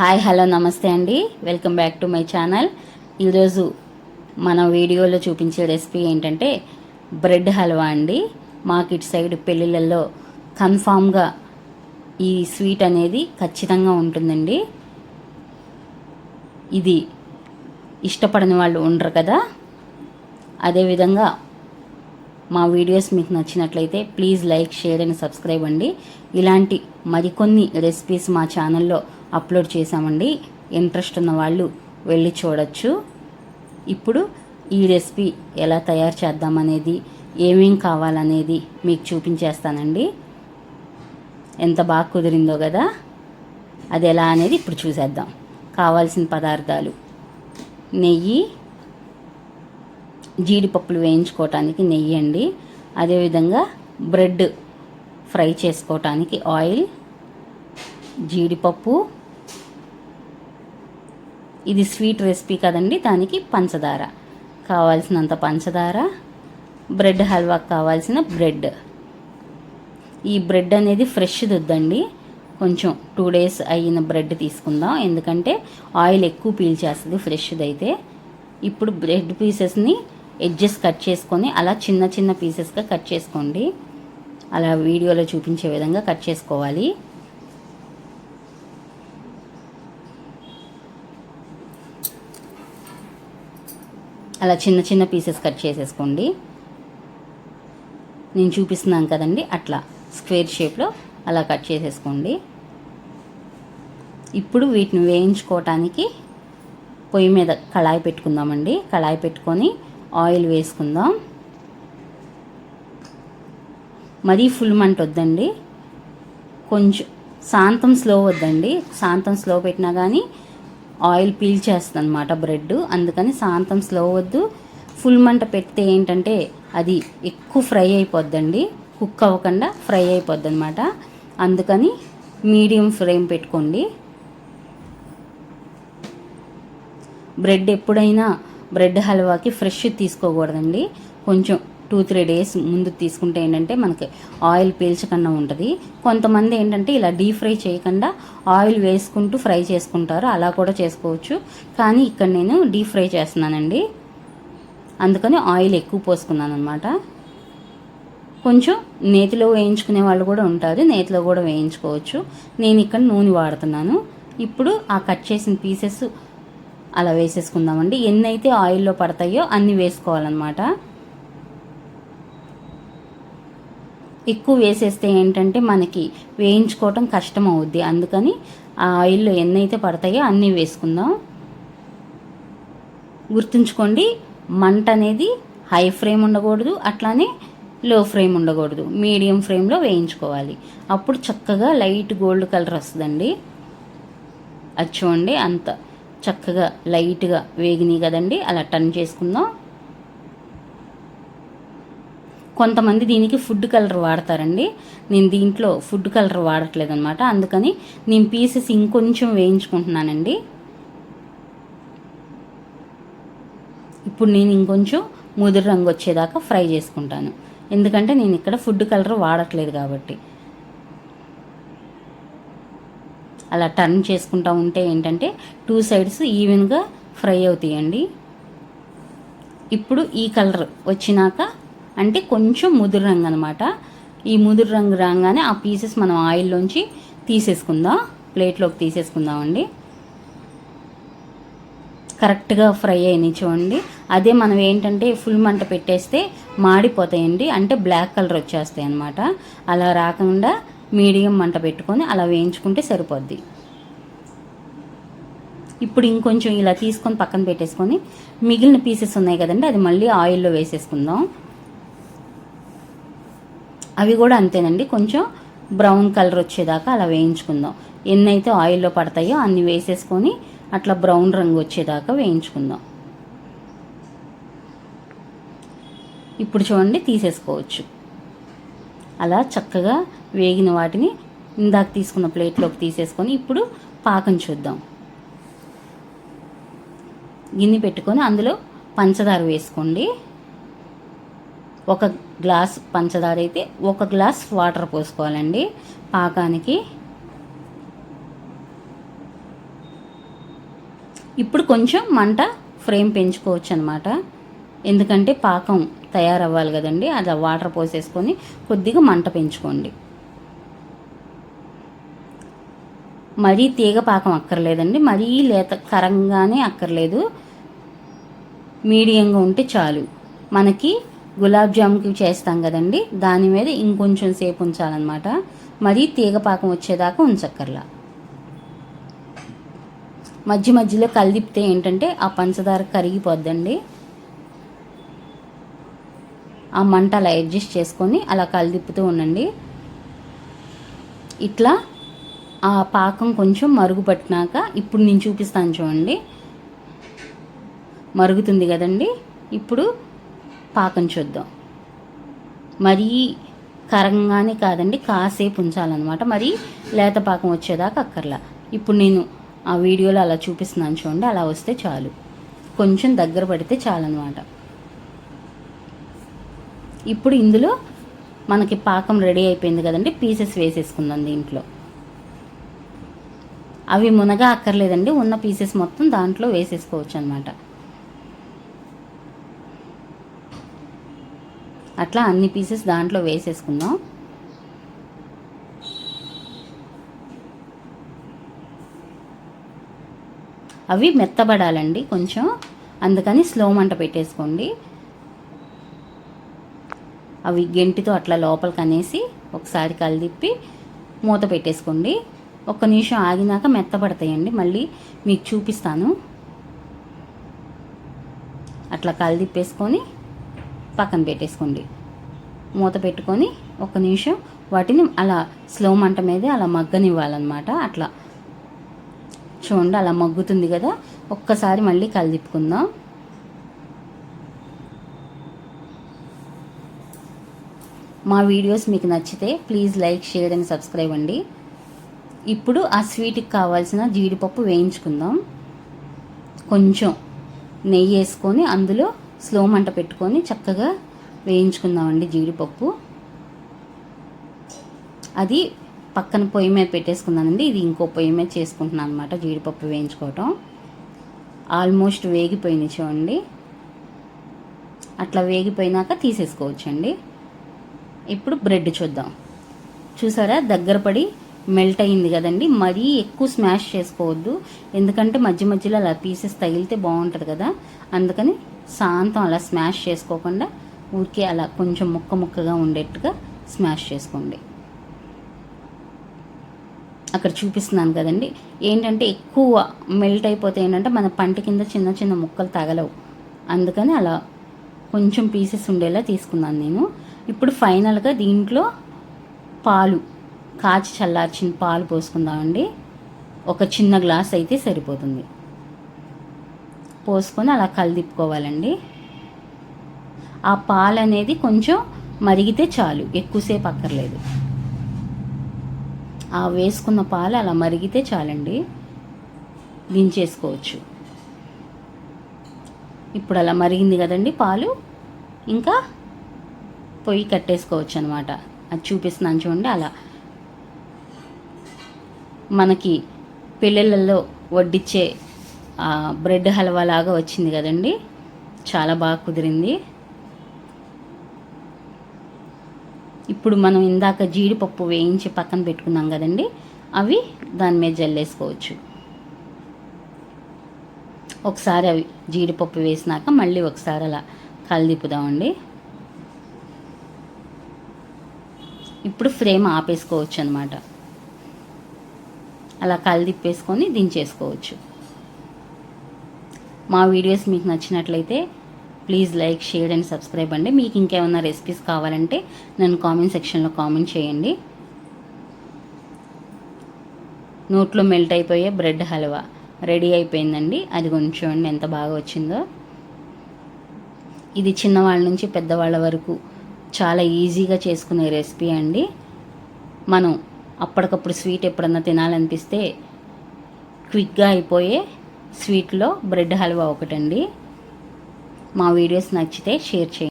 Hi hello నమస్తే అండి. Welcome back to my channel. ఈరోజు మన వీడియోలో చూపించే రెసిపీ ఏంటంటే బ్రెడ్ హల్వా అండి. మాకు ఇటు సైడ్ పెళ్ళిళ్ళల్లో కన్ఫామ్గా ఈ స్వీట్ అనేది ఖచ్చితంగా ఉంటుందండి. ఇది ఇష్టపడని వాళ్ళు ఉండరు కదా. అదేవిధంగా మా వీడియోస్ మీకు నచ్చినట్లయితే please like share and subscribe అండి. ఇలాంటి మరికొన్ని రెసిపీస్ మా ఛానల్లో అప్లోడ్ చేశామండి. ఇంట్రెస్ట్ ఉన్న వాళ్ళు వెళ్ళి చూడొచ్చు. ఇప్పుడు ఈ రెసిపీ ఎలా తయారు చేద్దామనేది ఏమేం కావాలనేది మీకు చూపించేస్తానండి. ఎంత బాగా కుదిరిందో కదా అది ఎలా అనేది ఇప్పుడు చూసేద్దాం. కావాల్సిన పదార్థాలు. నెయ్యి జీడిపప్పులు వేయించుకోవటానికి నెయ్యి అండి. అదేవిధంగా బ్రెడ్ ఫ్రై చేసుకోవటానికి ఆయిల్ జీడిపప్పు ఇది స్వీట్ రెసిపీ కదండి దానికి పంచదార. కావాల్సినంత పంచదార బ్రెడ్ హల్వాకి కావాల్సిన బ్రెడ్. ఈ బ్రెడ్ అనేది ఫ్రెష్ వద్దండి. కొంచెం టూ డేస్ అయిన బ్రెడ్ తీసుకుందాం. ఎందుకంటే ఆయిల్ ఎక్కువ పీల్చేస్తుంది ఫ్రెష్ది అయితే ఇప్పుడు బ్రెడ్ పీసెస్ని ఎడ్జెస్ కట్ చేసుకొని అలా చిన్న చిన్న పీసెస్గా కట్ చేసుకోండి. అలా వీడియోలో చూపించే విధంగా కట్ చేసుకోవాలి. అలా చిన్న చిన్న పీసెస్ కట్ చేసేసుకోండి. నేను చూపిస్తున్నాను కదండి అట్లా స్క్వేర్ షేప్లో అలా కట్ చేసేసుకోండి. ఇప్పుడు వీటిని వేయించుకోవటానికి పొయ్యి మీద కళాయి పెట్టుకుందామండి. కళాయి పెట్టుకొని ఆయిల్ వేసుకుందాం. మరీ ఫుల్ మంట వద్దండి. కొంచెం శాంతం స్లో వద్దండి. శాంతం స్లో పెట్టినా కానీ ఆయిల్ పీల్ చేస్తుంది అనమాట బ్రెడ్. అందుకని సాంతం స్లో వద్దు. ఫుల్ మంట పెడితే ఏంటంటే అది ఎక్కువ ఫ్రై అయిపోద్దండి. కుక్ అవ్వకుండా ఫ్రై అయిపోద్ది అనమాట అందుకని మీడియం ఫ్లేమ్ పెట్టుకోండి. బ్రెడ్ ఎప్పుడైనా బ్రెడ్ హల్వాకి ఫ్రెష్ తీసుకోకూడదండి. కొంచెం టూ త్రీ డేస్ ముందు తీసుకుంటే ఏంటంటే మనకి ఆయిల్ పీల్చకుండా ఉంటుంది. కొంతమంది ఏంటంటే ఇలా డీప్ ఫ్రై చేయకుండా ఆయిల్ వేసుకుంటూ ఫ్రై చేసుకుంటారు. అలా కూడా చేసుకోవచ్చు. కానీ ఇక్కడ నేను డీప్ ఫ్రై చేస్తున్నానండి. అందుకని ఆయిల్ ఎక్కువ పోసుకున్నాను అనమాట కొంచెం నేతిలో వేయించుకునే వాళ్ళు కూడా ఉంటారు. నేతిలో కూడా వేయించుకోవచ్చు. నేను ఇక్కడ నూనె వాడుతున్నాను. ఇప్పుడు ఆ కట్ చేసిన పీసెస్ అలా వేసేసుకుందామండి. ఎన్ని అయితే ఆయిల్లో పడతాయో అన్ని వేసుకోవాలన్నమాట. ఎక్కువ వేసేస్తే ఏంటంటే మనకి వేయించుకోవటం కష్టం అవుద్ది అందుకని ఆ ఆయిల్లో ఎన్నైతే పడతాయో అన్నీ వేసుకుందాం. గుర్తుంచుకోండి మంట అనేది హై ఫ్లేమ్ ఉండకూడదు అట్లానే లో ఫ్లేమ్ ఉండకూడదు. మీడియం ఫ్లేమ్లో వేయించుకోవాలి. అప్పుడు చక్కగా లైట్ గోల్డ్ కలర్ వస్తుందండి. అది చూడండి అంత చక్కగా లైట్గా వేగినాయి కదండి. అలా టర్న్ చేసుకుందాం. కొంతమంది దీనికి ఫుడ్ కలర్ వాడతారండి. నేను దీంట్లో ఫుడ్ కలర్ వాడట్లేదు అనమాట అందుకని నేను పీసెస్ ఇంకొంచెం వేయించుకుంటున్నానండి. ఇప్పుడు నేను ఇంకొంచెం ముదురు రంగు వచ్చేదాకా ఫ్రై చేసుకుంటాను. ఎందుకంటే నేను ఇక్కడ ఫుడ్ కలర్ వాడట్లేదు కాబట్టి. అలా టర్న్ చేసుకుంటూ ఉంటే ఏంటంటే టూ సైడ్స్ ఈవెన్గా ఫ్రై అవుతాయండి. ఇప్పుడు ఈ కలర్ వచ్చినాక అంటే కొంచెం ముదురు రంగు అనమాట ఈ ముదురు రంగు రాగానే ఆ పీసెస్ మనం ఆయిల్లోంచి తీసేసుకుందాం. ప్లేట్లోకి తీసేసుకుందామండి. కరెక్ట్గా ఫ్రై అయినాయి చూడండి. అదే మనం ఏంటంటే ఫుల్ మంట పెట్టేస్తే మాడిపోతాయండి. అంటే బ్లాక్ కలర్ వచ్చేస్తాయి అనమాట అలా రాకుండా మీడియం మంట పెట్టుకొని అలా వేయించుకుంటే సరిపోద్ది. ఇప్పుడు ఇంకొంచెం ఇలా తీసుకొని పక్కన పెట్టేసుకొని మిగిలిన పీసెస్ ఉన్నాయి కదండి అది మళ్ళీ ఆయిల్లో వేసేసుకుందాం. అవి కూడా అంతేనండి. కొంచెం బ్రౌన్ కలర్ వచ్చేదాకా అలా వేయించుకుందాం. ఎన్నైతే ఆయిల్లో పడతాయో అన్ని వేసేసుకొని అట్లా బ్రౌన్ రంగు వచ్చేదాకా వేయించుకుందాం. ఇప్పుడు చూడండి తీసేసుకోవచ్చు. అలా చక్కగా వేగిన వాటిని ఇందాక తీసుకున్న ప్లేట్లోకి తీసేసుకొని ఇప్పుడు పాకం చూద్దాం. గిన్నె పెట్టుకొని అందులో పంచదార వేసుకోండి. ఒక గ్లాస్ పంచదార అయితే ఒక గ్లాస్ వాటర్ పోసుకోవాలండి పాకానికి. ఇప్పుడు కొంచెం మంట ఫ్రేమ్ పెంచుకోవచ్చు అనమాట ఎందుకంటే పాకం తయారవ్వాలి కదండి అది వాటర్ పోసేసుకొని కొద్దిగా మంట పెంచుకోండి. మరీ తీగ పాకం అక్కర్లేదండి మరీ లేత కరంగానే అక్కర్లేదు. మీడియంగా ఉంటే చాలు. మనకి గులాబ్ జామ్కి చేస్తాం కదండి. దాని మీద ఇంకొంచెం సేపు ఉంచాలన్నమాట. మరీ తీగ పాకం వచ్చేదాకా ఉంచక్కర్లా. మధ్య మధ్యలో కలిదిపితే ఏంటంటే ఆ పంచదార కరిగిపోద్దండి. ఆ మంట అలా అడ్జస్ట్ చేసుకొని అలా కలిదిప్పుతూ ఉండండి. ఇట్లా ఆ పాకం కొంచెం మరుగుపట్టినాక ఇప్పుడు నేను చూపిస్తాను చూడండి. మరుగుతుంది కదండి. ఇప్పుడు పాకం చూద్దాం. మరీ కరంగానే కాదండి కాసేపు ఉంచాలన్నమాట. మరి లేత పాకం వచ్చేదాకా అక్కర్లా. ఇప్పుడు నేను ఆ వీడియోలో అలా చూపిస్తున్నాను చూడండి అలా వస్తే చాలు. కొంచెం దగ్గర పడితే చాలన్నమాట. ఇప్పుడు ఇందులో మనకి పాకం రెడీ అయిపోయింది కదండి పీసెస్ వేసేసుకుందాం దీంట్లో. అవి మునగా అక్కర్లేదండి ఉన్న పీసెస్ మొత్తం దాంట్లో వేసేసుకోవచ్చు అనమాట అట్లా అన్ని పీసెస్ దాంట్లో వేసేసుకుందాం. అవి మెత్తబడాలండి కొంచెం. అందుకని స్లో మంట పెట్టేసుకోండి. అవి గెంటితో అట్లా లోపలికి అనేసి ఒకసారి కలిదిప్పి మూత పెట్టేసుకోండి. ఒక్క నిమిషం ఆగినాక మెత్తబడతాయండి. మళ్ళీ మీకు చూపిస్తాను. అట్లా కలిదిప్పేసుకొని పక్కన పెట్టేసుకోండి. మూత పెట్టుకొని ఒక నిమిషం వాటిని అలా స్లో మంట మీద అలా మగ్గనివ్వాలన్నమాట. అట్లా చూడండి అలా మగ్గుతుంది కదా. ఒక్కసారి మళ్ళీ కలిదిప్పుకుందాం మా వీడియోస్ మీకు నచ్చితే please like share and subscribe అండి. ఇప్పుడు ఆ స్వీట్కి కావాల్సిన జీడిపప్పు వేయించుకుందాం. కొంచెం నెయ్యి వేసుకొని అందులో స్లో మంట పెట్టుకొని చక్కగా వేయించుకుందామండి జీడిపప్పు. అది పక్కన పొయ్యి మీద పెట్టేసుకున్నానండి. ఇది ఇంకో పొయ్యి మీద చేసుకుంటున్నాను అనమాట జీడిపప్పు వేయించుకోవటం. ఆల్మోస్ట్ వేగిపోయింది చూడండి. అట్లా వేగిపోయినాక తీసేసుకోవచ్చండి. ఇప్పుడు బ్రెడ్ చూద్దాం. చూసారా? దగ్గర పడి మెల్ట్ అయింది కదండి. మరీ ఎక్కువ స్మాష్ చేసుకోవద్దు. ఎందుకంటే మధ్య మధ్యలో అలా పీసెస్ తగిలితే బాగుంటుంది కదా. అందుకని శాంతం అలా స్మాష్ చేసుకోకుండా ఊరికే అలా కొంచెం ముక్క ముక్కగా ఉండేట్టుగా స్మాష్ చేసుకోండి. అక్కడ చూపిస్తున్నాను కదండి. ఏంటంటే ఎక్కువ మెల్ట్ అయిపోతే ఏంటంటే మన పంట కింద చిన్న చిన్న ముక్కలు తగలవు. అందుకని అలా కొంచెం పీసెస్ ఉండేలా తీసుకున్నాను నేను. ఇప్పుడు ఫైనల్గా దీంట్లో పాలు కాచి చల్లార్చిన పాలు పోసుకుందామండి. ఒక చిన్న గ్లాస్ అయితే సరిపోతుంది. పోసుకొని అలా కలిదిప్పుకోవాలండి. ఆ పాలు అనేది కొంచెం మరిగితే చాలు ఎక్కువసేపు అక్కర్లేదు. ఆ వేసుకున్న పాలు అలా మరిగితే చాలండి. దించేసుకోవచ్చు. ఇప్పుడు అలా మరిగింది కదండి పాలు. ఇంకా పొయ్యి కట్టేసుకోవచ్చు అనమాట అది చూపిస్తున్నాను చూడండి అలా మనకి పెళ్ళిళ్ళల్లో వడ్డిచ్చే బ్రెడ్ హల్వా లాగా వచ్చింది కదండి. చాలా బాగా కుదిరింది. ఇప్పుడు మనం ఇందాక జీడిపప్పు వేయించి పక్కన పెట్టుకున్నాం కదండి. అవి దాని మీద జల్లేసుకోవచ్చు. ఒకసారి అవి జీడిపప్పు వేసినాక మళ్ళీ ఒకసారి అలా కలిదిప్పుదామండి. ఇప్పుడు ఫ్రేమ్ ఆపేసుకోవచ్చు అనమాట అలా కలిదిప్పేసుకొని దించేసుకోవచ్చు. మా వీడియోస్ మీకు నచ్చినట్లయితే please like share and subscribe అండి. మీకు ఇంకేమైనా రెసిపీస్ కావాలంటే నన్ను కామెంట్ సెక్షన్లో కామెంట్ చేయండి. నోట్లో మెల్ట్ అయిపోయే బ్రెడ్ హల్వా రెడీ అయిపోయిందండి. అది కొంచెం ఎంత బాగా వచ్చిందో. ఇది చిన్నవాళ్ళ నుంచి పెద్దవాళ్ళ వరకు చాలా ఈజీగా చేసుకునే రెసిపీ అండి. మనం అప్పటికప్పుడు స్వీట్ ఎప్పుడన్నా తినాలనిపిస్తే క్విక్గా అయిపోయే స్వీట్లో బ్రెడ్ హల్వా ఒకటండి. మా వీడియోస్ నచ్చితే షేర్ చేయండి.